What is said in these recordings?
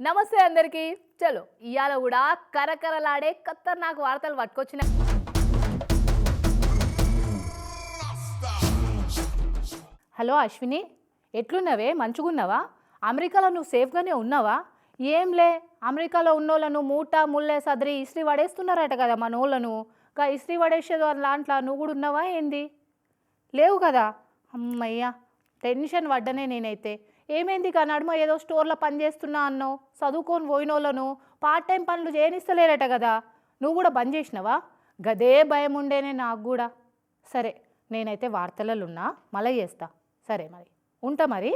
నమస్తే అందరికీ. చలో ఇవాళ కూడా కరకరలాడే ఖతర్నాక్ వార్తలు పట్టుకొచ్చిన. హలో అశ్విని ఎట్లున్నావే? మంచుగున్నావా? అమెరికాలో నువ్వు సేఫ్గానే ఉన్నావా? ఏంలే అమెరికాలో ఉన్నోళ్ళను మూట ముల్లే సదరి ఇస్త్రీ పడేస్తున్నారట కదా మన వాళ్ళను ఇంకా ఇస్త్రీ పడేసేది దాంట్లో నువ్వు కూడా ఉన్నావా ఏంది? లేవు కదా? అమ్మయ్యా టెన్షన్ పడ్డనే నేనైతే. ఏమైంది కా నడుమ? ఏదో స్టోర్లో పని చేస్తున్నా అన్నావు. చదువుకొని పోయినోళ్ళను పార్ట్ టైం పనులు చేయనిస్తలేరట కదా. నువ్వు కూడా బంద్ చేసినావా? గదే భయం ఉండేనే నాకు కూడా. సరే నేనైతే వార్తలలో ఉన్నా మళ్ళీ చేస్తా. సరే మరి. ఉంటా మరి.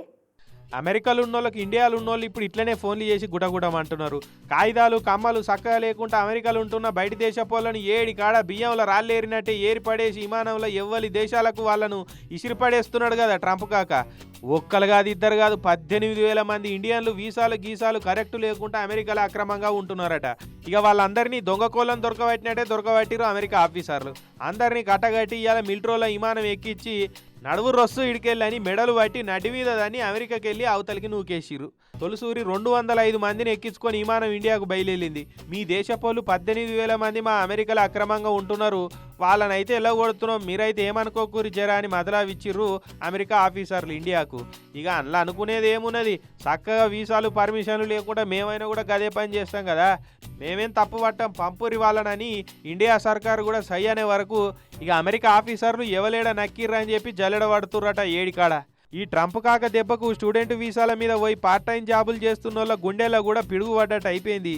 అమెరికాలో ఉన్న వాళ్ళకి ఇండియాలో ఉన్న వాళ్ళు ఇప్పుడు ఇట్లనే ఫోన్లు చేసి గుటగుటం అంటున్నారు కాగితాలు కమ్మలు చక్కగా లేకుండా అమెరికాలో ఉంటున్న బయట దేశ ఏడి కాడ బియ్యంలో రాళ్ళేరినట్టే ఏరి పడేసి విమానంలో ఎవ్వలి దేశాలకు వాళ్ళను ఇసిరిపడేస్తున్నాడు కదా ట్రంప్ కాక. ఒక్కలు కాదు ఇద్దరు కాదు పద్దెనిమిది వేల మంది ఇండియన్లు వీసాలు గీసాలు కరెక్ట్ లేకుండా అమెరికాలో అక్రమంగా ఉంటున్నారట. ఇక వాళ్ళందరినీ దొంగ దొరకబట్టినట్టే దొరకబట్టిరు అమెరికా ఆఫీసర్లు. అందరినీ కట్టగట్టి ఇవాళ మిలిటరీలో విమానం ఎక్కించి నడువు రొస్సు ఇడికెళ్ళని మెడలు పట్టి నడి మీద దాన్ని అమెరికాకి వెళ్ళి అవతలికి నూకేసిరు తొలిసూరి రెండు వందల ఐదు మందిని ఎక్కించుకొని విమానం ఇండియాకు బయలుదేరింది. మీ దేశపోలు పద్దెనిమిది వేల మంది మా అమెరికాలో అక్రమంగా ఉంటున్నారు. వాళ్ళనైతే ఎలా కొడుతున్నాం? మీరైతే ఏమనుకోకూరి జరా అని మదలావిచ్చిర్రు అమెరికా ఆఫీసర్లు ఇండియాకు. ఇక అందులో అనుకునేది ఏమున్నది? చక్కగా వీసాలు పర్మిషన్లు లేకుండా మేమైనా కూడా గదే పని చేస్తాం కదా. మేమేం తప్పు పట్టాం? పంపురి వాళ్ళనని ఇండియా సర్కారు కూడా సై అనే వరకు ఇక అమెరికా ఆఫీసర్లు ఎవలేడ నక్కిర్రా అని చెప్పి జల్లెడ పడుతుర్రట ఏడికాడ ఈ ట్రంప్ కాక దెబ్బకు స్టూడెంట్ వీసాల మీద పోయి పార్ట్ టైం జాబులు చేస్తున్న వాళ్ళ గుండెలో కూడా పిడుగుపడ్డట్టు అయిపోయింది.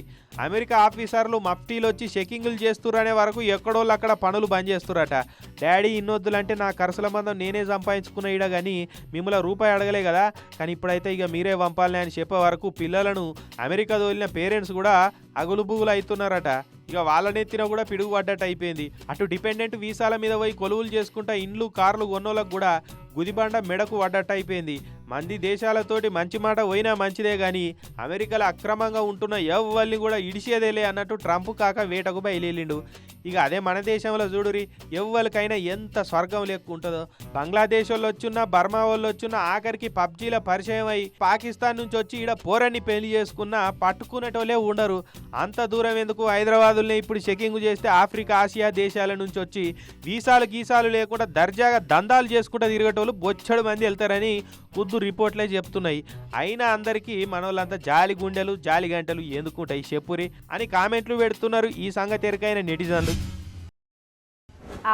అమెరికా ఆఫీసర్లు మఫ్టీలు వచ్చి చెకింగ్లు చేస్తురనే వరకు ఎక్కడోళ్ళు అక్కడ పనులు బంద్ చేస్తురట డాడీ ఇన్నొద్దులంటే నా ఖర్చుల మందం నేనే సంపాదించుకున్న ఇడ కానీ మిమ్మల్ని రూపాయి అడగలే కదా. కానీ ఇప్పుడైతే ఇక మీరే పంపాలని అని చెప్పే వరకు పిల్లలను అమెరికా తోలిన పేరెంట్స్ కూడా అగులుబుగులు అవుతున్నారట ఇక వాళ్ళనెత్తిన కూడా పిడుగు పడ్డట్టు అయిపోయింది. అటు డిపెండెంట్ వీసాల మీద పోయి కొలువులు చేసుకుంటా ఇండ్లు కార్లు కొన్నోళ్ళకు కూడా గుదిబండ మెడకు పడ్డట్టు అయిపోయింది. మంది దేశాలతోటి మంచి మాట పోయినా మంచిదే కానీ అమెరికాలో అక్రమంగా ఉంటున్న ఎవరిని కూడా ఇడిచేదేలే అన్నట్టు ట్రంప్ కాక వేటకు బయలుదేరిండు. ఇక అదే మన దేశంలో చూడురి ఎవ్వరికైనా ఎంత స్వర్గం లెక్కుంటుందో. బంగ్లాదేశ్ వాళ్ళు వచ్చున్నా బర్మా వాళ్ళు వచ్చున్నా ఆఖరికి పబ్జీల పరిచయం అయి పాకిస్తాన్ నుంచి వచ్చి ఈడ పోరన్ని పెళ్ళి చేసుకున్న పట్టుకునేటోళ్ళే ఉండరు. అంత దూరం ఎందుకు? హైదరాబాదులనే ఇప్పుడు చెకింగ్ చేస్తే ఆఫ్రికా ఆసియా దేశాల నుంచి వచ్చి వీసాలు గీసాలు లేకుండా దర్జాగా దందాలు చేసుకుంటూ తిరిగేటోళ్ళు బొచ్చడు మంది వెళ్తారని ఖుద్దు రిపోర్ట్లే చెప్తున్నాయి. అయినా అందరికీ మనోళ్ళంతా జాలి గుండెలు జాలి గంటలు ఎందుకుంటాయి చెప్పురి అని కామెంట్లు పెడుతున్నారు ఈ సంగతి ఎరకైన నెటిజన్లు.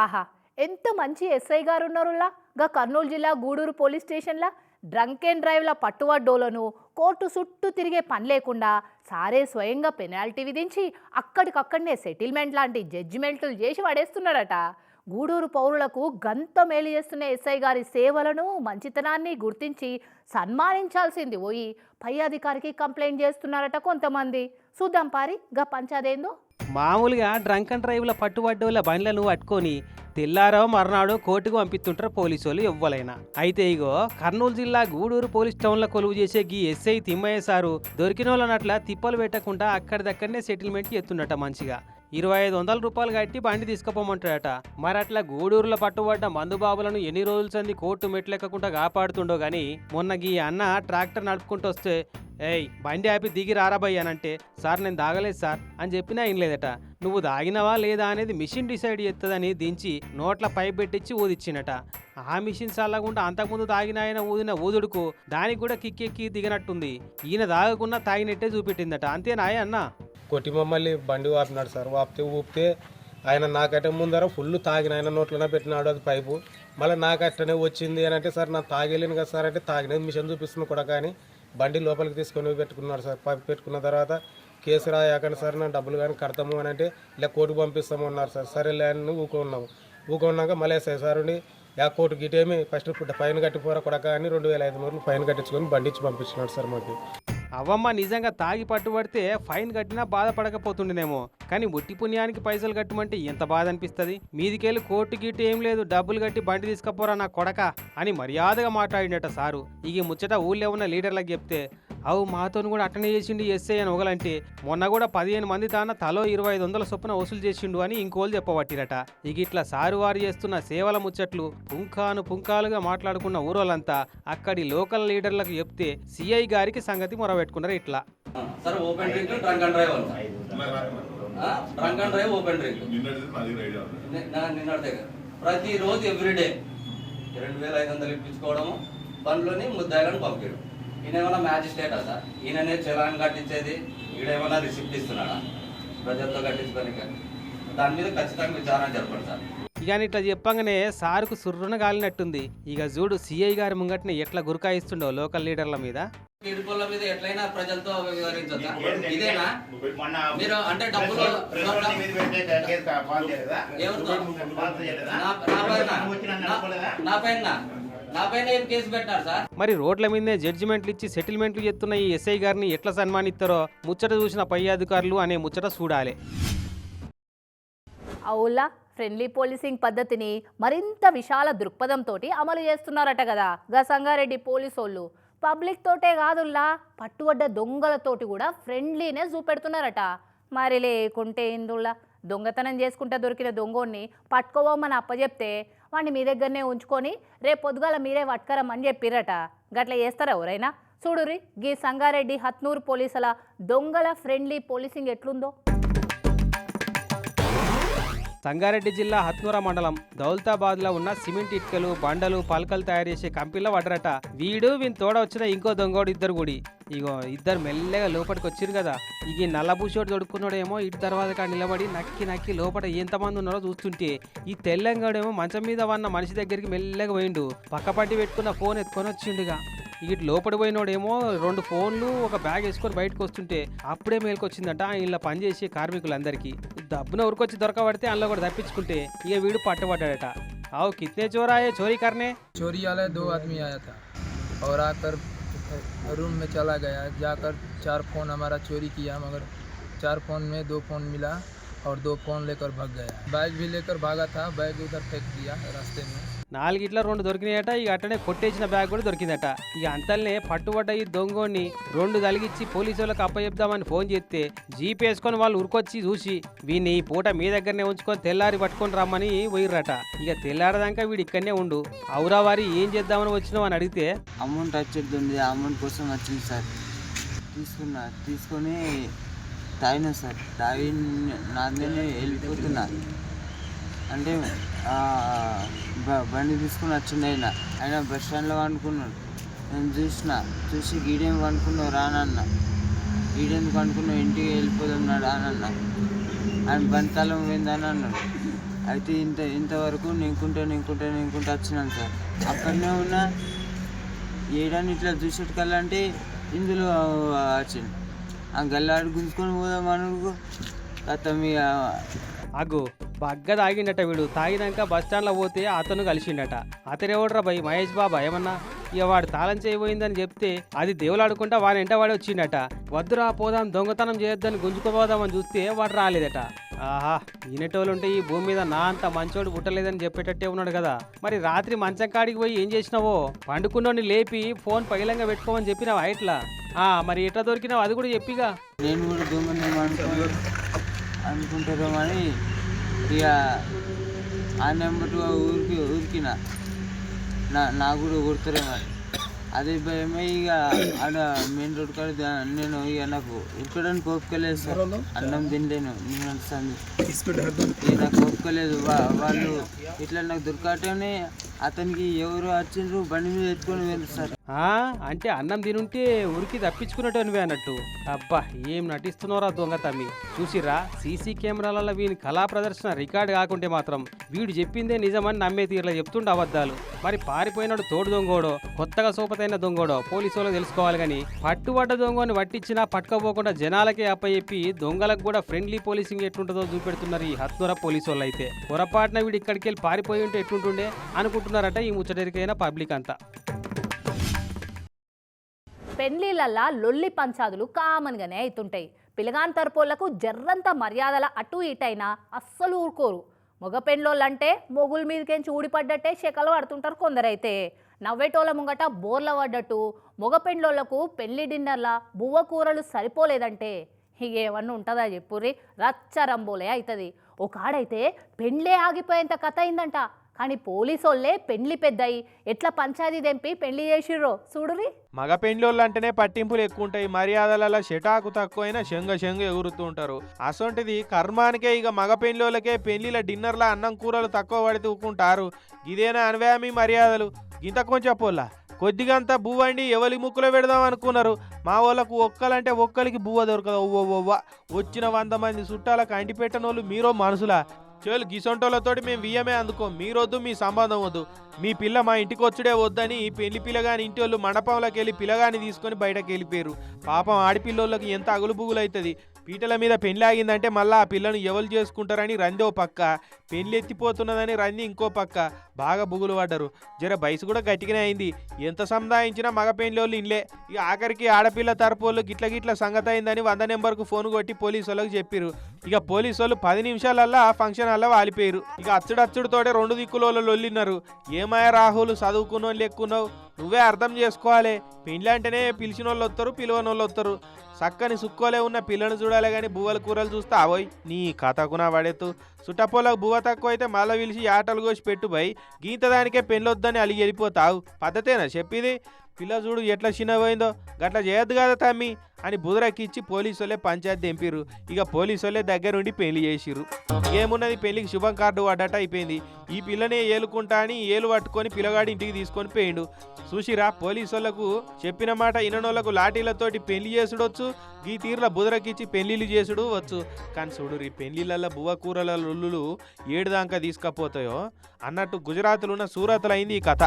ఆహా ఎంత మంచి ఎస్ఐ గారు ఉన్నారులా గా కర్నూలు జిల్లా గూడూరు పోలీస్ స్టేషన్లా? డ్రంక్ అండ్ డ్రైవ్ల పట్టువడ్డోలను కోర్టు చుట్టూ తిరిగే పని లేకుండా సారే స్వయంగా పెనాల్టీ విధించి అక్కడికక్కడనే సెటిల్మెంట్ లాంటి జడ్జిమెంట్లు చేసి పడేస్తున్నాడట. గూడూరు పౌరులకు గంత మేలు చేస్తున్న ఎస్ఐ గారి సేవలను మంచితనాన్ని గుర్తించి సన్మానించాల్సింది పోయి పై అధికారికి కంప్లైంట్ చేస్తున్నారట కొంతమంది. చూద్దాం పారి గా పంచాదేందో? మామూలుగా డ్రంక్ అండ్ డ్రైవ్ల పట్టుబడ్డోళ్ళ బండ్లను పట్టుకొని తెల్లారో మర్నాడు కోర్టుకు పంపిస్తుంటారు పోలీసు వాళ్ళు ఎవ్వలైనా. అయితే ఇగో కర్నూలు జిల్లా గూడూరు పోలీస్ టౌన్లో కొలువు చేసే గీ ఎస్ఐ తిమ్మయ్య సారు దొరికిన వాళ్ళనట్ల తిప్పలు పెట్టకుండా అక్కడిదక్కడనే సెటిల్మెంట్ ఎత్తుండట మంచిగా ఇరవై ఐదు వందల రూపాయలు కట్టి బండి తీసుకుపోమంటాడట. మరి అట్లా గూడూరులో పట్టుబడ్డ మందుబాబులను ఎన్ని రోజుల సంది కోర్టు మెట్లెక్కకుండా కాపాడుతుండో గాని మొన్న గీ అన్న ట్రాక్టర్ నడుపుకుంటూ వస్తే ఏయ్ బండి ఆపి దిగి రారాబయ్యానంటే సార్ నేను దాగలేదు సార్ అని చెప్పినా ఏం లేదట. నువ్వు దాగినవా లేదా అనేది మిషన్ డిసైడ్ చేస్తుందని దించి నోట్ల పైప్ పెట్టించి ఊదిచ్చినట ఆ మిషన్ చల్లకుండా అంతకుముందు తాగిన ఆయన ఊదిన ఊదుడుకు దానికి కూడా కిక్కెక్కి దిగినట్టుంది. ఈయన దాగకుండా తాగినట్టే చూపెట్టిందట. అంతేనా అన్న? కొట్టి మమ్మల్ని బండి వాపినాడు సార్. వాపితే ఊపితే ఆయన నాకంటే ముందర ఫుల్ తాగిన ఆయన నోట్లోనే పెట్టినాడు అది పైపు. మళ్ళీ నాకు అట్లనే వచ్చింది అని అంటే సార్ నా తాగలేను కదా సార్ అంటే తాగినది మిషన్ చూపిస్తున్నాను కూడా కానీ బండి లోపలికి తీసుకొని పెట్టుకున్నాడు సార్. పెట్టుకున్న తర్వాత కేసు రాయాకండి సార్ నా డబ్బులు కానీ కడతాము అని అంటే ఇలా కోర్టు పంపిస్తాము అన్నారు సార్. సరేలే అని ఊకున్నాము ఊకున్నాక మళ్ళీ ఎస్ఐ సార్ ఉండి ఆ కోర్టు గిటేమి ఫస్ట్ ఫైన్ కట్టిపోరా కొడక అని రెండు వేల ఐదు వందలు ఫైన్ కట్టించుకొని బండి ఇచ్చి పంపించినాడు సార్ మాకు. అవమ్మ నిజంగా తాగి పట్టుబడితే ఫైన్ కట్టినా బాధపడకపోతుండేనేమో. కానీ ఒట్టి పుణ్యానికి పైసలు కట్టమంటే ఎంత బాధ అనిపిస్తుంది? మీదికెళ్ళి కోర్టు గిట్టు ఏం లేదు డబ్బులు కట్టి బండి తీసుకపోరా నా కొడక అని మర్యాదగా మాట్లాడినట సారు. ఇక ఈ ముచ్చట ఊళ్ళో ఉన్న లీడర్లకు చెప్తే అవు మాతోని కూడా అట్టనే చేసిండు ఎస్ఐ అని ఒకలంటే మొన్న కూడా పదిహేను మంది తాన తలో ఇరవై ఐదు వందల చొప్పున వసూలు చేసిండు అని ఇంకోళ్ళు చెప్పబట్టిరట. ఇక ఇట్లా సారువారు చేస్తున్న సేవల ముచ్చట్లు పుంఖాను పుంఖాలుగా మాట్లాడుకున్న ఊరోళ్ళంతా అక్కడి లోకల్ లీడర్లకు చెప్తే సిఐ గారికి సంగతి మొరబెట్టుకున్నారు ఇట్లా. Sir open drink drunk and drive ఉంది drunk and drive open drink. నిన్నటిది మా దగ్గర ఐడియా ఉంది నిన్న దగ్గర ప్రతిరోజు ఎవ్రీడే రెండు వేల ఐదు వందలు ఇప్పించుకోవడము బండ్లోని ముద్దాయిలను పంపించడం ఈయన ఏమైనా మ్యాజిస్ట్రేటా సార్? ఈయననే చలాన్ కట్టించేది ఈడేమైనా రిసిప్ట్ ఇస్తున్నాడా? ప్రజలతో కట్టించుకొని దాని మీద ఖచ్చితంగా విచారణ జరపండి సార్. ఇక ఇట్లా చెప్పంగానే సారుకు సుర్రున గాలినట్టుంది. ఇక చూడు సిఐ గారి ముంగట్ని ఎట్లా గురకాయిస్తుండో లోకల్ లీడర్ల మీద. ఎట్లయినా ప్రజలతో వివరించొచ్చా ఇదేనా? మీరు అంటే డబ్బులు ఎవరితో? నా- నా పైన. నా- నా పైన. మరి రోడ్ల మీదే జడ్జిమెంట్లు ఇచ్చి సెటిల్మెంట్లు చేస్తున్న ఈ ఎస్ఐ గారిని ఎట్లా సన్మానిస్తారో ముచ్చట చూసిన పై అధికారులు అనే ముచ్చట చూడాలి. అవులా ఫ్రెండ్లీ పోలీసింగ్ పద్ధతిని మరింత విశాల దృక్పథంతో అమలు చేస్తున్నారట కదా గా సంగారెడ్డి పోలీసోళ్ళు పబ్లిక్ తోటే కాదుల్లా పట్టుబడ్డ దొంగలతోటి కూడా ఫ్రెండ్లీనే చూపెడుతున్నారట. మరి లేకుంటే ఇందుల్లా దొంగతనం చేసుకుంటే దొరికిన దొంగోడిని పట్టుకోవమని అప్పచెప్తే వాడిని మీ దగ్గరనే ఉంచుకొని రేపు పొద్దుగాల మీరే పట్టుకరమ్మని చెప్పిరట. గట్ల చేస్తారా ఎవరైనా? చూడురి గీ సంగారెడ్డి హత్నూరు పోలీసుల దొంగల ఫ్రెండ్లీ పోలీసింగ్ ఎట్లుందో? సంగారెడ్డి జిల్లా హత్నూర మండలం దౌలతాబాద్లో ఉన్న సిమెంట్ ఇటుకలు బండలు పలకలు తయారు చేసే కంపెనీలో పడ్డరట. వీడు వీని తోడ వచ్చిన ఇంకో దొంగోడు ఇద్దరు గుడి ఇగో ఇద్దరు మెల్లగా లోపలికి వచ్చిరు కదా ఇక ఈ నల్లబూషోడు దొడుకున్నాడేమో ఇటు తర్వాత కాడ నిలబడి నక్కి నక్కి లోపల ఎంతమంది ఉన్నారో చూస్తుంటే ఈ తెల్లంగాడేమో మంచం మీద ఉన్న మనిషి దగ్గరికి మెల్లగా పోయిండు పక్క పట్టి పెట్టుకున్న ఫోన్ ఎత్తుకొని వచ్చిండుగా ఇటు లోపలి పోయినోడేమో రెండు ఫోన్లు ఒక బ్యాగ్ వేసుకొని బయటకు వస్తుంటే అప్పుడే మేల్కొచ్చిందట ఇలా పనిచేసే కార్మికులందరికీ డబ్బున ఉరికొచ్చి దొరకబడితే అందులో కూడా తప్పించుకుంటే ఇక వీడు పట్టబడ్డాడట ఆవు కిత్నే చోరాయే చోరీ కర్నే चोरी वाला दो आदमी आया था और आकर रूम में चला गया। जाकर चार फ़ोन हमारा चोरी किया, मगर चार फ़ोन में दो फ़ोन मिला और दो फ़ोन लेकर भाग गया। बैग भी लेकर भागा था बैग उधर फेंक दिया रास्ते में। నాలుగిట్ల రెండు దొరికినాయట ఇక అట్టనే కొట్టేసిన బ్యాగ్ కూడా దొరికిందట. ఇక అంతల్నే పట్టుబడ్డ ఈ దొంగోని రెండు తలిగిచ్చి పోలీసు వాళ్ళకి అప్పచెప్దామని ఫోన్ చేస్తే జీప్ వేసుకొని వాళ్ళు ఉరికొచ్చి చూసి వీడిని ఈ పూట మీ దగ్గరనే ఉంచుకొని తెల్లారి పట్టుకొని రమ్మని పోయిర్రట. ఇక తెల్లారదాకా వీడు ఇక్కడనే ఉండు. అవురా వారి ఏం చేద్దామని వచ్చినావు? అని అడిగితే అమౌంట్ వచ్చేది అమౌంట్ కోసం వచ్చింది సార్. తీసుకున్నా. తీసుకొని తాగినా సార్. తాగి నా వెళ్ళిపోతున్నా. అంటే బండి తీసుకుని వచ్చింది ఆయన. ఆయన బస్ స్టాండ్లో వండుకున్నాడు నేను చూసిన చూసి గీడేం వండుకున్నావు రానన్న. గీడేం వండుకున్నావు ఇంటికి వెళ్ళిపోతున్నాడు రానన్న. ఆయన బండి తాళం పోయిందని అన్నాడు. అయితే ఇంత ఇంతవరకు నింకుంటే నింకుంటే నింకుంటే వచ్చినాను సార్. అక్కడనే ఉన్న ఏడాన్ని ఇట్లా చూసేటికల్లా ఇందులో వచ్చింది ఆ గల్లాడు గుంజుకొని పోదాం అనుకో అతను ఇక బగ్గ తాగిండట వీడు. తాగినాక బస్ స్టాండ్లో పోతే అతను కలిసిండట. అతనేవడరా భయ్? మహేష్ బాబా ఏమన్నా? ఇక వాడు తాళం చేయబోయిందని చెప్తే అది దేవులాడుకుంటా వాని ఎంట వాడి వచ్చిండట. వద్దురా పోదాం దొంగతనం చేయొద్దని గుంజుకుపోదామని చూస్తే వాడు రాలేదట. ఆహా ఈనటోళ్ళు ఉంటే ఈ భూమి మీద నా అంత మంచోడు పుట్టలేదని చెప్పేటట్టే ఉన్నాడు కదా. మరి రాత్రి మంచం కాడికి పోయి ఏం చేసినావో? పండుకున్నోని లేపి ఫోన్ పగిలంగా పెట్టుకోమని చెప్పినావా ఇట్లా ఆ మరి ఎట్లా దొరికినావు అది కూడా చెప్పిగా. నేను కూడా అని ఇక ఆ నెంబర్ ఊరికి ఊరికిన నా నా కూడా కొడతారేమో. అదే భయమే ఇక ఆడ మెయిన్ రోడ్ కాడ నేను ఇక నాకు ఉరకడానికి ఓపికలేదు సార్. అన్నం తినలేను నేను సంది ఇక నాకు ఓపికలేదు వా- వాళ్ళు ఇట్లా నాకు దొరకటనే అతనికి ఎవరు అర్చిండ్రు బండి మీద ఎత్తుకొని వెళ్తారు ఆ అంటే అన్నం తినుంటే ఉరికి తప్పించుకున్నట్టునివే అన్నట్టు. అబ్బా ఏం నటిస్తున్నారా దొంగ తమ్మి? చూసిరా సీసీ కెమెరాలలో వీని కళా ప్రదర్శన రికార్డు కాకుంటే మాత్రం వీడు చెప్పిందే నిజమని నమ్మే తీరులో చెప్తుండే అబద్ధాలు. మరి పారిపోయినాడు తోడు దొంగోడో కొత్తగా సోపతైన దొంగోడో పోలీసు వాళ్ళు తెలుసుకోవాలి కానీ పట్టుబడ్డ దొంగని పట్టించినా పట్టుకోపోకుండా జనాలకే అప్పచెప్పి దొంగలకు కూడా ఫ్రెండ్లీ పోలీసింగ్ ఎట్లుంటుందో చూపెడుతున్నారు ఈ హత్నూర పోలీసు వాళ్ళు అయితే పొరపాటున వీడు ఇక్కడికి వెళ్ళి పారిపోయి ఉంటే ఎట్లుంటుండే? అనుకుంటున్నారట ఈ ముచ్చటరికైన పబ్లిక్ అంతా. పెళ్ళిళ్ళల్లా లొల్లి పంచాదులు కామన్గానే అవుతుంటాయి పిలగాన్ తరపోళ్ళకు జర్రంత మర్యాదల అటు ఇటైనా అస్సలు ఊరుకోరు. మగ పెళ్ళోళ్ళంటే మొగుల మీదకేంచి ఊడిపడ్డట్టే శకలు పడుతుంటారు కొందరైతే. నవ్వేటోళ్ళ ముంగట బోర్ల పడ్డట్టు మగ పెండ్లోళ్ళకు పెళ్ళి డిన్నర్ల బువ్వ కూరలు సరిపోలేదంటే. ఏమన్నా ఉంటుందా చెప్పుర్రి? రచ్చరంబోలే అవుతుంది ఒక ఆడైతే పెండ్లే ఆగిపోయేంత కథ అయిందంట. కానీ పోలీసోళ్ళే పెండ్లి పెద్దయి. ఎట్లా పంచాయతీ దెంపి పెళ్ళి చేసిర్రో చూడురి. మగ పెండ్లోళ్ళు అంటేనే పట్టింపులు ఎక్కువ ఉంటాయి మర్యాదలలో షటాకు తక్కువైనా శంగ శంగ ఎగురుతూ ఉంటారు. అసొంటిది కర్మానికే ఇక మగ పెండ్లోళ్ళకే పెళ్ళిల డిన్నర్ల అన్నం కూరలు తక్కువ పడి తూకుంటారు. ఇదేనా అన్వ్యామి మర్యాదలు? ఇంత కొంచెం పోల్లా. కొద్దిగంత బువ్వండి ఎవరి ముక్కులో పెడదాం అనుకున్నారు. మా వాళ్ళకు ఒక్కలంటే ఒక్కరికి బువ్వ దొరకదు. ఒవ్వ ఒవ్వ వచ్చిన వంద మంది చుట్టాలకు అంటి పెట్టనోళ్ళు మీరో మనుషులా చెలు గిసొంటోళ్ళతోటి మేము వియ్యమే అందుకో మీరొద్దు మీ సంబంధం వద్దు. మీ పిల్ల మా ఇంటికి వచ్చుడే వద్దని పెళ్ళి పిల్లగాని ఇంటి వాళ్ళు మండపంలోకి వెళ్ళి పిల్లగాని తీసుకొని బయటకు వెళ్ళిపోయారు పాపం ఆడిపిల్లోళ్ళకి ఎంత అగులుబుగులు అవుతుంది పీటల మీద పెళ్ళాగిందంటే ఆగిందంటే మళ్ళీ ఆ పిల్లను ఎవరు చేసుకుంటారని రంది ఓ పక్క. పెళ్ళెత్తిపోతున్నదని రంది ఇంకో పక్క. బాగా బుగులు పడ్డరు. జర బయసు కూడా గట్టిగానే అయింది. ఎంత సముదాయించినా మగ పెళ్ళోళ్ళు ఇన్లే ఇక ఆఖరికి ఆడపిల్ల తరపు వాళ్ళు గిట్ల గిట్ల సంగతి అయిందని వంద నెంబర్కు ఫోన్ కొట్టి పోలీసు వాళ్ళకి చెప్పారు ఇక పోలీసు వాళ్ళు పది నిమిషాలల్లా ఫంక్షన్ అల్లా వాలిపోయారు ఇక అచ్చుడచ్చుడుతోటే రెండు దిక్కుల వాళ్ళు లొల్లిన్నారు. ఏమాయ రాహుల్ చదువుకున్నావు లెక్కున్నావు నువ్వే అర్థం చేసుకోవాలి. పెళ్ళి పిలిచిన వాళ్ళు వస్తారు పిలువని వాళ్ళు వస్తారు చక్కని సుక్కోలే ఉన్న పిల్లను చూడాలి కానీ బువ్వల కూరలు చూస్తే అవోయ్ నీ కథకునా పడేత్తు చుట్టపోలకు బువ్వ తక్కువ అయితే మళ్ళీ పిలిచి ఆటలు కోసి పెట్టు భయ్ గీత దానికే పెళ్ళొద్దని అలిగి వెళ్ళిపోతావు. పద్ధతేనా చెప్పిది? పిల్ల చూడు ఎట్లా చిన్నపోయిందో గట్లా చేయొద్దు కదా తమ్మి అని బుదరకిచ్చి పోలీసు వాళ్ళే పంచాయతీ దింపారు ఇక పోలీసు వాళ్ళే దగ్గరుండి పెళ్ళి చేసిరు ఏమున్నది పెళ్ళికి శుభం కార్డు పడ్డట అయిపోయింది. ఈ పిల్లనే ఏలుకుంటా అని ఏలు పట్టుకొని పిల్లగాడి ఇంటికి తీసుకొని పోయిండు. చూసిరా పోలీసు వాళ్ళకు చెప్పిన మాట ఇననోళ్ళకు లాఠీలతోటి పెళ్ళి చేసుడొచ్చు. ఈ తీరుల బుదరకిచ్చి పెళ్ళిళ్ళు చేసుడు వచ్చు. కానీ చూడు ఈ పెళ్ళిళ్ళ బువ్వ కూరల లుల్లులు ఏడు దాకా తీసుకపోతాయో. అన్నట్టు గుజరాత్లో ఉన్న సూరత్లో అయింది ఈ కథ.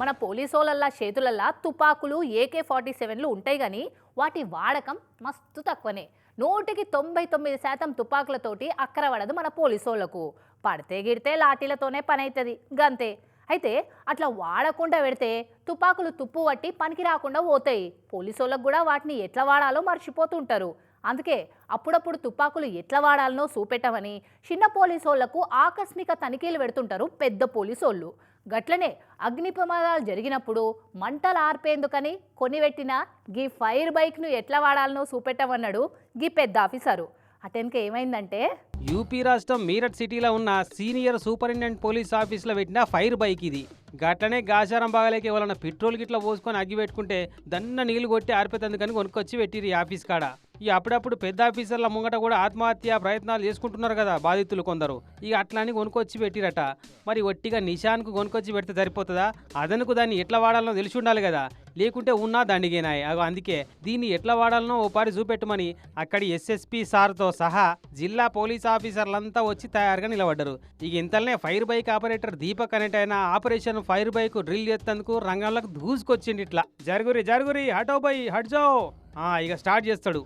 మన పోలీసోళ్ళల్లా చేతులల్లా తుపాకులు ఏకే ఫార్టీ సెవెన్లు ఉంటాయి కానీ వాటి వాడకం మస్తు తక్కువనే. నూటికి తొంభై తొమ్మిది శాతం తుపాకులతోటి అక్కర పడదు మన పోలీసోళ్ళకు పడితే గిడితే లాఠీలతోనే పని అవుతుంది గంతే. అయితే అట్లా వాడకుండా పెడితే తుపాకులు తుప్పు పట్టి పనికి రాకుండా పోతాయి. పోలీసోళ్ళకు కూడా వాటిని ఎట్లా వాడాలో మర్చిపోతుంటారు. అందుకే అప్పుడప్పుడు తుపాకులు ఎట్లా వాడాలనో చూపెట్టమని చిన్న పోలీసోళ్ళకు ఆకస్మిక తనిఖీలు పెడుతుంటారు పెద్ద పోలీసోళ్ళు. గట్లనే అగ్ని ప్రమాదాలు జరిగినప్పుడు మంటలు ఆర్పేందుకని కొనిపెట్టిన గీ ఫైర్ బైక్ను ఎట్లా వాడాలనో చూపెట్టమన్నాడు గీ పెద్ద ఆఫీసరు. అతనికి ఏమైందంటే యూపీ రాష్ట్రం మీరట్ సిటీలో ఉన్న సీనియర్ సూపరింటెండెంట్ పోలీస్ ఆఫీస్లో పెట్టిన ఫైర్ బైక్ ఇది. గట్లనే గాచారం బాగలేక ఎవరన్నా పెట్రోల్ గిట్లా పోసుకొని అగ్గి పెట్టుకుంటే దన్న నీళ్ళు కొట్టి ఆర్పేతందుకని కొనుక్కొచ్చి పెట్టిరు ఈ ఆఫీస్ కాడ. ఈ అప్పుడప్పుడు పెద్ద ఆఫీసర్ల ముంగట కూడా ఆత్మహత్య ప్రయత్నాలు చేసుకుంటున్నారు కదా బాధితులు కొందరు. ఇక అట్లాని కొనుక్కొచ్చి పెట్టిరట. మరి ఒట్టిగా నిషాన్కు కొనుక్కొచ్చి పెడితే సరిపోతుందా? అదనుకు దాన్ని ఎట్లా వాడాలనో తెలిసి ఉండాలి కదా. లేకుంటే ఉన్నా దండిగేనాయి అగో అందుకే దీన్ని ఎట్లా వాడాలనో ఓ పారి చూపెట్టమని అక్కడి ఎస్ఎస్పి సార్తో సహా జిల్లా పోలీస్ ఆఫీసర్లంతా వచ్చి తయారుగా నిలబడ్డారు. ఇక ఇంతలనే ఫైర్ బైక్ ఆపరేటర్ దీపక్ అనేటైన ఆపరేషన్ ఫైర్ బైక్ డ్రిల్ చేస్తేందుకు రంగంలోకి దూసుకొచ్చింది ఇట్లా జరుగురి జరుగురి హటో బై హట్జో ఇక స్టార్ట్ చేస్తాడు.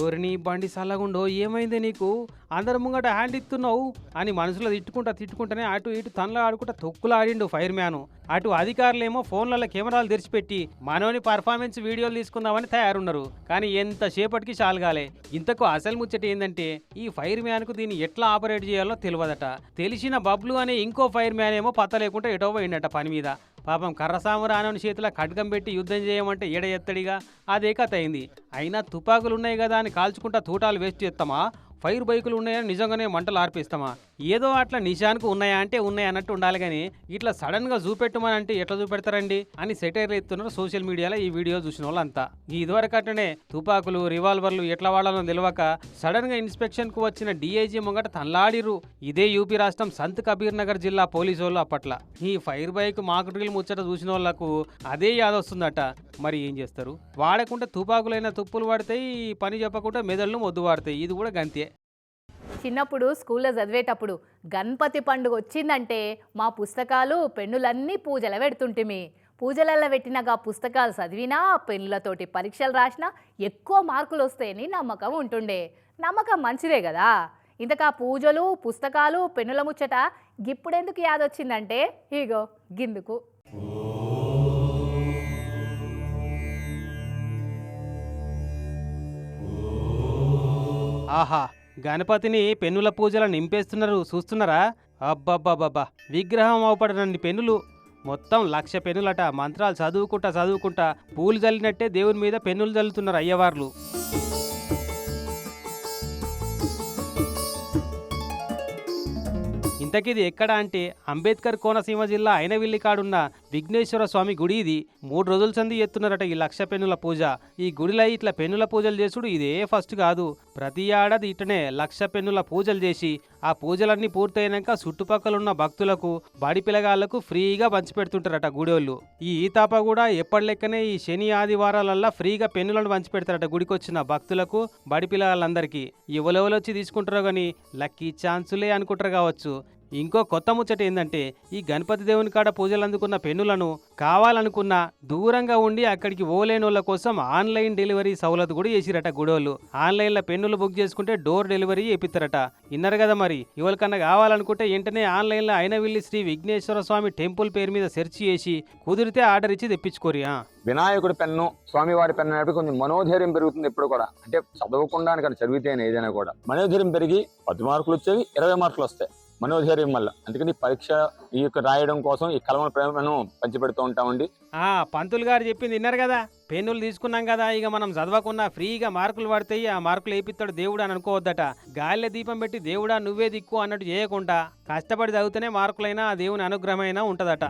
ఓరిని బండి సల్లగుండో ఏమైంది నీకు? అందరి ముంగట హ్యాండ్ ఇస్తున్నావు అని మనసులో తిట్టుకుంటా తిట్టుకుంటానే అటు ఇటు తనలో ఆడుకుంటా తొక్కులు ఆడిండు ఫైర్ మ్యాన్. అటు అధికారులేమో ఫోన్లలో కెమెరాలు తెరిచిపెట్టి మనోని పర్ఫార్మెన్స్ వీడియోలు తీసుకుందామని తయారున్నారు. కానీ ఎంతసేపటికి చాలగాలే. ఇంతకు అసలు ముచ్చట ఏంటంటే ఈ ఫైర్ మ్యాన్కు దీన్ని ఎట్లా ఆపరేట్ చేయాలో తెలియదట తెలిసిన బబ్లు అనే ఇంకో ఫైర్ మ్యాన్ ఏమో పత్త లేకుండా ఎటో పోయిండట పని మీద. పాపం కర్రసాము రానని చేతిలో ఖడ్గం పెట్టి యుద్ధం చేయమంటే ఏడ ఎత్తడిగా? అదే కథ అయింది. అయినా తుపాకులు ఉన్నాయి కదా అని కాల్చుకుంటా తూటాలు వేస్ట్ చేస్తామా? ఫైర్ బైకులు ఉన్నాయని నిజంగానే మంటలు ఆర్పిస్తామా? ఏదో అట్లా నిజానికి ఉన్నాయా అంటే ఉన్నాయి అన్నట్టు ఉండాలి కానీ ఇట్లా సడన్గా చూపెట్టమని అంటే ఎట్లా చూపెడతారండి అని సెటైర్లు ఎత్తున్నారు సోషల్ మీడియాలో ఈ వీడియో చూసిన వాళ్ళంతా. ఈ ఇదివరకు తుపాకులు రివాల్వర్లు ఎట్లా వాడాలో తెలియక సడన్గా ఇన్స్పెక్షన్కు వచ్చిన డిఐజీ ముంగట తనలాడిరు ఇదే యూపీ రాష్ట్రం సంత్ కబీర్ నగర్ జిల్లా పోలీసు వాళ్ళు అప్పట్ల. ఈ ఫైర్ బైక్ మాకు డ్రిల్ ముచ్చట చూసిన వాళ్ళకు అదే యాదొస్తుందట. మరి ఏం చేస్తారు? వాడకుంటే తుపాకులైన తుప్పులు పడతాయి ఈ పని చెప్పకుండా మెదళ్ళు మొద్దు వాడతాయి. ఇది కూడా గంతే. చిన్నప్పుడు స్కూల్లో చదివేటప్పుడు గణపతి పండుగ వచ్చిందంటే మా పుస్తకాలు పెన్నులన్నీ పూజల పెడుతుంటిమి. పూజలలో పెట్టినగా పుస్తకాలు చదివినా పెన్నులతోటి పరీక్షలు రాసినా ఎక్కువ మార్కులు వస్తాయని నమ్మకం ఉంటుండే. నమ్మకం మంచిదే కదా. ఇంతకా పూజలు పుస్తకాలు పెన్నుల ముచ్చట గిప్పుడెందుకు యాదొచ్చిందంటే ఇగో గిందుకు. ఆహా గణపతిని పెన్నుల పూజల నింపేస్తున్నారు చూస్తున్నారా? అబ్బబ్బబ్బబ్బా. విగ్రహం అవపడనన్ని పెన్నులు. మొత్తం లక్ష పెన్నులట. మంత్రాలు చదువుకుంటా చదువుకుంటా పూలు చల్లినట్టే దేవుని మీద పెన్నులు చల్లుతున్నారు అయ్యవార్లు. ఇంతకిది ఎక్కడ అంటే అంబేద్కర్ కోనసీమ జిల్లా అయినవిల్లి కాడున్న విఘ్నేశ్వర స్వామి గుడి ఇది. మూడు రోజుల సంది ఎత్తున్నారట ఈ లక్ష పెన్నుల పూజ. ఈ గుడిలో ఇట్లా పెన్నుల పూజలు చేసుడు ఇదే ఫస్ట్ కాదు. ప్రతి ఏడాది ఇటనే లక్ష పెన్నుల పూజలు చేసి ఆ పూజలన్నీ పూర్తయినాక చుట్టుపక్కల ఉన్న భక్తులకు బడి పిల్లగాళ్ళకు ఫ్రీగా పంచిపెడుతుంటారట గుడోళ్ళు. ఈ ఈతాప కూడా ఎప్పటి లెక్కనే ఈ శని ఆదివారాలల్లా ఫ్రీగా పెన్నులను పంచిపెడతారట గుడికొచ్చిన భక్తులకు బడి పిల్లగాళ్ళందరికీ. ఎవలెవలొచ్చి తీసుకుంటారో కానీ లక్కీ ఛాన్సులే అనుకుంటారు కావచ్చు. ఇంకో కొత్త ముచ్చట ఏంటంటే ఈ గణపతి దేవుని కాడ పూజలు అందుకున్న పెన్నులను కావాలనుకున్న దూరంగా ఉండి అక్కడికి ఓలేనోళ్ళ కోసం ఆన్లైన్ డెలివరీ సౌలత్ కూడా చేసిరట గుడోళ్ళు. ఆన్లైన్లో పెన్నులు బుక్ చేసుకుంటే డోర్ డెలివరీ చేపిస్తారట విన్నారు కదా మరి? ఎవరికన్నా కావాలనుకుంటే వెంటనే ఆన్లైన్లో అయినవిల్లి శ్రీ విఘ్నేశ్వర స్వామి టెంపుల్ పేరు మీద సెర్చ్ చేసి కుదిరితే ఆర్డర్ ఇచ్చి తెప్పించుకోరి ఆ. వినాయకుడి పెన్ను స్వామివారి పెన్ను అనేవి కొంచెం మనోధైర్యం పెరుగుతుంది ఇప్పుడు కూడా. అంటే చదవకుండా చదివితేనే ఏదైనా కూడా. మనోధైర్యం పెరిగి పది మార్కులు వచ్చేవి ఇరవై మార్కులు వస్తాయి. మనోధైర్యం వల్ల. అందుకని పరీక్ష ఈ యొక్క రాయడం కోసం ఈ కలమల ప్రేమను పంచిపెడుతూ ఉంటామండి. ఆ పంతులు గారు చెప్పింది విన్నారు కదా. పెన్నులు తీసుకున్నాం కదా ఇక మనం చదవకున్నా ఫ్రీగా మార్కులు పడతాయి ఆ మార్కులు వేపిస్తాడు దేవుడు అని అనుకోవద్దట. గాలిలో దీపం పెట్టి దేవుడా నువ్వే దిక్కు అన్నట్టు చేయకుండా కష్టపడి చదివితేనే మార్కులైనా ఆ దేవుని అనుగ్రహమైనా ఉంటుందట.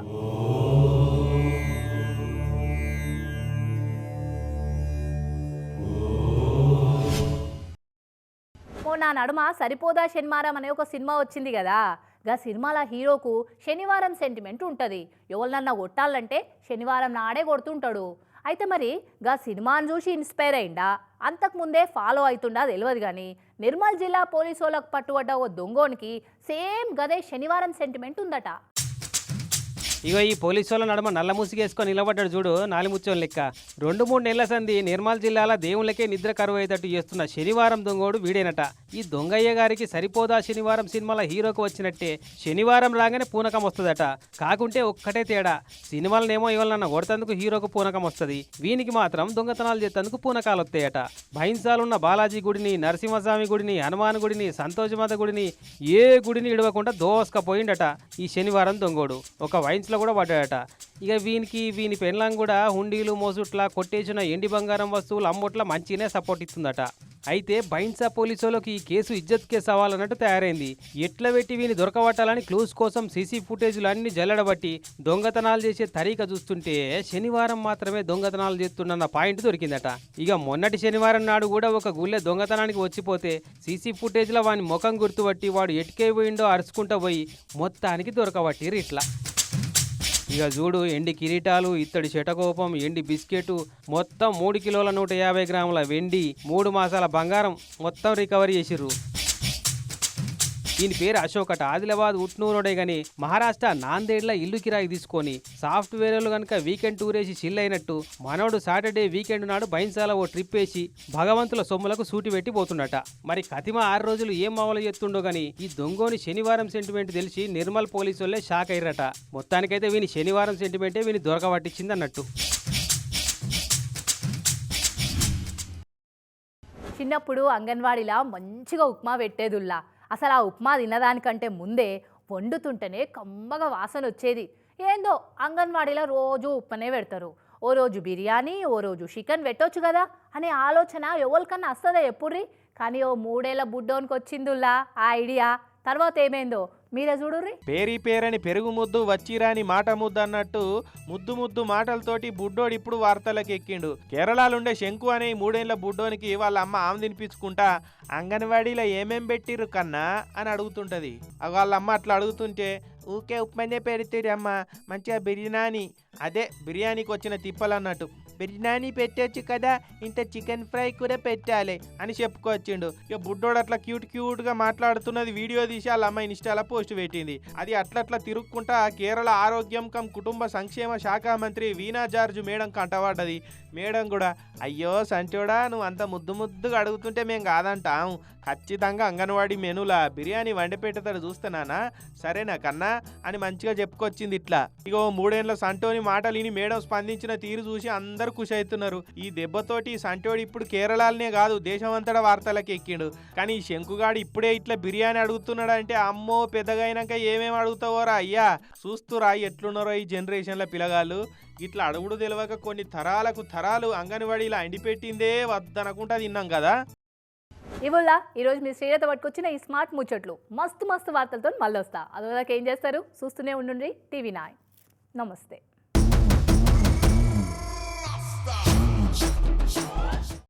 ఓ నా నడుమ సరిపోదా శనివారం అనే ఒక సినిమా వచ్చింది కదా. గా సినిమాల హీరోకు శనివారం సెంటిమెంట్ ఉంటుంది. ఎవరినన్నా కొట్టాలంటే శనివారం నాడే కొడుతుంటాడు. అయితే మరి గా సినిమాను చూసి ఇన్స్పైర్ అయిందా అంతకుముందే ఫాలో అవుతుండా తెలియదు కానీ నిర్మల్ జిల్లా పోలీసు వాళ్ళకు పట్టుబడ్డ ఓ దొంగోనికి సేమ్ గదే శనివారం సెంటిమెంట్ ఉందట. ఇగో ఈ పోలీసు వాళ్ళ నడుమ నల్ల ముసుగేసుకొని నిలబడ్డాడు చూడు నాలిముచ్చోని లెక్క. రెండు మూడు నెలల సంది నిర్మల్ జిల్లాల దేవుళ్ళకే నిద్ర కరువు అయ్యేటట్టు చేస్తున్న శనివారం దొంగోడు వీడేనట. ఈ దొంగయ్య గారికి సరిపోదా శనివారం సినిమాల హీరోకు వచ్చినట్టే. శనివారం రాగానే పూనకం వస్తుందట. కాకుంటే ఒక్కటే తేడా. సినిమాలనేమో ఇవాళ కొడతందుకు హీరోకు పూనకం వస్తుంది. వీనికి మాత్రం దొంగతనాలు చేసేందుకు పూనకాలు వస్తాయట. భైన్సాలున్న బాలాజీ గుడిని నరసింహస్వామి గుడిని హనుమాన్ గుడిని సంతోషమాత గుడిని ఏ గుడిని ఇడవకుండా దోసకపోయిండట ఈ శనివారం దొంగోడు. ఒక వైన్స్లో కూడా పడ్డాడట ఇక వీనికి వీని పెన్లాం కూడా హుండీలు మోసుట్ల కొట్టేసిన ఎండి బంగారం వస్తువులు అమ్మొట్ల మంచిగానే సపోర్ట్ ఇస్తుందట. అయితే బైన్సా పోలీసులకు ఈ కేసు ఇజ్జత్ కేసు అవ్వాలన్నట్టు తయారైంది. ఎట్ల పెట్టి వీని దొరకబట్టాలని క్లూస్ కోసం సీసీ ఫుటేజ్లు అన్ని జల్లడబట్టి దొంగతనాలు చేసే తరీక చూస్తుంటే శనివారం మాత్రమే దొంగతనాలు చేస్తున్న పాయింట్ దొరికిందట. ఇక మొన్నటి శనివారం నాడు కూడా ఒక గుళ్ళె దొంగతనానికి వచ్చిపోతే సీసీ ఫుటేజ్లో వాని ముఖం గుర్తుపట్టి వాడు ఎటుకే పోయిండో అరుచుకుంటూ పోయి మొత్తానికి దొరకబట్టిరు ఇట్లా. ఇక చూడు ఎండి కిరీటాలు ఇత్తడి శటకోపం ఎండి బిస్కెట్ మొత్తం మూడు కిలోల నూట యాభై గ్రాముల వెండి మూడు మాసాల బంగారం మొత్తం రికవరీ చేసిర్రు. దీని పేరు అశోక్ అట ఆదిలాబాద్ ఉట్నూరుడే గాని మహారాష్ట్ర నాందేడ్ల ఇల్లు కిరాయి తీసుకొని సాఫ్ట్వేర్లు కనుక వీకెండ్ టూర్ వేసి చిల్ అయినట్టు మనోడు సాటర్డే వీకెండ్ నాడు బైన్సాల ఓ ట్రిప్ వేసి భగవంతుల సొమ్ములకు సూటి పెట్టి పోతుండట. మరి కతిమ ఆరు రోజులు ఏం మామూలు చేస్తుండో గాని ఈ దొంగోని శనివారం సెంటిమెంట్ తెలిసి నిర్మల్ పోలీసు వాళ్ళే షాక్ అయ్యారట. మొత్తానికైతే వీని శనివారం సెంటిమెంటే వీని దొరకబట్టించింది అన్నట్టు చిన్నప్పుడు అంగన్వాడీలా మంచిగా ఉప్మా పెట్టేదుల్లా. అసలు ఆ ఉప్మా తినదానికంటే ముందే వండుతుంటేనే కమ్మగా వాసన వచ్చేది. ఏందో అంగన్వాడీలో రోజు ఉప్మానే పెడతారు. ఓ రోజు బిర్యానీ ఓ రోజు చికెన్ పెట్టొచ్చు కదా అనే ఆలోచన ఎవరికన్నా వస్తుందా ఎప్పుడ్రి? కానీ ఓ మూడేళ్ళ బుడ్డోనికి వచ్చిందుల్లా ఆ ఐడియా. తర్వాత ఏమైందో? మీరే చూడుర్రి. పేరి పేరని పెరుగు ముద్దు వచ్చిరాని మాట ముద్దు అన్నట్టు ముద్దు ముద్దు మాటలతోటి బుడ్డోడు ఇప్పుడు వార్తలకు ఎక్కిండు కేరళలుండే శంకు అనే మూడేళ్ళ బుడ్డోనికి వాళ్ళ అమ్మ ఆమె తినిపించుకుంటా అంగన్వాడీలో ఏమేం పెట్టిర్రు కన్నా అని అడుగుతుంటది. వాళ్ళమ్మ వాళ్ళ అమ్మ అట్లా అడుగుతుంటే ఊకే ఉప్మనే పెడితే అమ్మ మంచిగా బిర్యానీ అదే బిర్యానీకి వచ్చిన తిప్పలు అన్నట్టు బిర్యానీ పెట్టొచ్చు కదా ఇంత చికెన్ ఫ్రై కూడా పెట్టాలి అని చెప్పుకొచ్చిండు. ఇక బుడ్డోడు అట్లా క్యూట్ క్యూట్గా మాట్లాడుతున్నది వీడియో తీసి వాళ్ళ అమ్మ ఇన్స్టాలో పోస్ట్ పెట్టింది. అది అట్లట్లా తిరుక్కుంటా కేరళ ఆరోగ్యం కం కుటుంబ సంక్షేమ శాఖ మంత్రి వీణా జార్జ్ మేడం కంటపడ్డది. మేడం కూడా అయ్యో సంచోడా నువ్వు అంత ముద్దు ముద్దుగా అడుగుతుంటే మేము కాదంటాం. ఖచ్చితంగా అంగన్వాడీ మెనూలా బిర్యానీ వండి పెట్టేతాడు చూస్తున్నానా సరేనా కన్నా? అని మంచిగా చెప్పుకొచ్చింది ఇట్లా. ఇగో మూడేళ్ళ సంటోని మాటలు విని మేడం స్పందించిన తీరు చూసి అందరూ అందరూ ఖుషి అవుతున్నారు ఈ దెబ్బతోటి ఈ సంటోడు ఇప్పుడు కేరళనే కాదు దేశమంతటా వార్తలకు ఎక్కిండు. కానీ ఈ శంకుగాడు ఇప్పుడే ఇట్లా బిర్యానీ అడుగుతున్నాడు అంటే అమ్మో పెద్దగైనాక ఏమేమి అడుగుతావోరా అయ్యా? చూస్తురా ఎట్లున్నారో ఈ జనరేషన్ల పిల్లగాళ్ళు. ఇట్లా అడుగుడు తెలియక కొన్ని తరాలకు తరాలు అంగన్వాడీలా ఎండిపెట్టిందే వద్దనకుండా తిన్నాం కదా. ఇవల్ల ఈరోజు మీ శ్రీరత పట్టుకొచ్చిన ఈ స్మార్ట్ ముచ్చట్లు. మస్తు మస్తు వార్తలతో మళ్ళీ వస్తా అదోదాకా ఏం చేస్తారు? చూస్తూనే ఉండండి టీవీ నాయ్. నమస్తే.